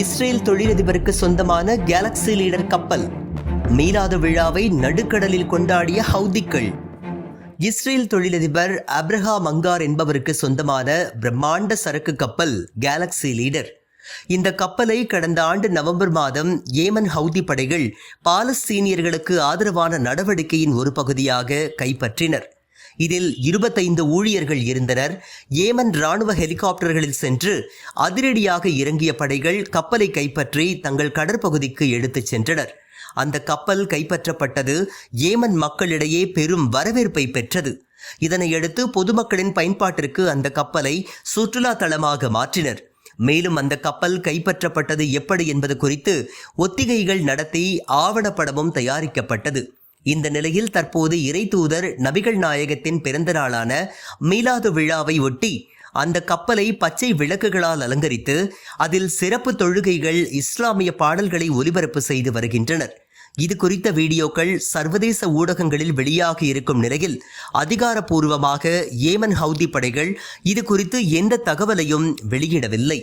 Israel தொழிலதிபருக்கு சொந்தமான Galaxy leader கப்பல் மீளாத விழாவை நடுக்கடலில் கொண்டாடிய ஹவுதிக்கள். இஸ்ரேல் தொழிலதிபர் அப்ரஹாம் அங்கார் என்பவருக்கு சொந்தமான பிரம்மாண்ட சரக்கு கப்பல் கேலக்ஸி லீடர். இந்த கப்பலை கடந்த ஆண்டு நவம்பர் மாதம் ஏமன் ஹவுதி படைகள் பாலஸ்தீனியர்களுக்கு ஆதரவான நடவடிக்கையின் ஒரு பகுதியாக கைப்பற்றினர். இதில் இருபத்தைந்து ஊழியர்கள் இருந்தனர். ஏமன் ராணுவ ஹெலிகாப்டர்களில் சென்று அதிரடியாக இறங்கிய படைகள் கப்பலை கைப்பற்றி தங்கள் கடற்பகுதிக்கு எடுத்துச் சென்றனர். அந்த கப்பல் கைப்பற்றப்பட்டது ஏமன் மக்களிடையே பெரும் வரவேற்பை பெற்றது. இதனையடுத்து பொதுமக்களின் பயன்பாட்டிற்கு அந்த கப்பலை சுற்றுலா தலமாக மாற்றினர். மேலும் அந்த கப்பல் கைப்பற்றப்பட்டது எப்படி என்பது குறித்து ஒத்திகைகள் நடத்தி ஆவணப்படமும் தயாரிக்கப்பட்டது. இந்த நிலையில் தற்போது இறை தூதர் நபிகள் நாயகத்தின் பிறந்த நாளான மீலாது விழாவை ஒட்டி அந்த கப்பலை பச்சை விளக்குகளால் அலங்கரித்து அதில் சிறப்பு தொழுகைகள் இஸ்லாமிய பாடல்களை ஒலிபரப்பு செய்து வருகின்றனர். இது குறித்த வீடியோக்கள் சர்வதேச ஊடகங்களில் வெளியாகி இருக்கும் நிலையில் அதிகாரப்பூர்வமாக ஏமன் ஹவுதி படைகள் இது குறித்து எந்த தகவலையும் வெளியிடவில்லை.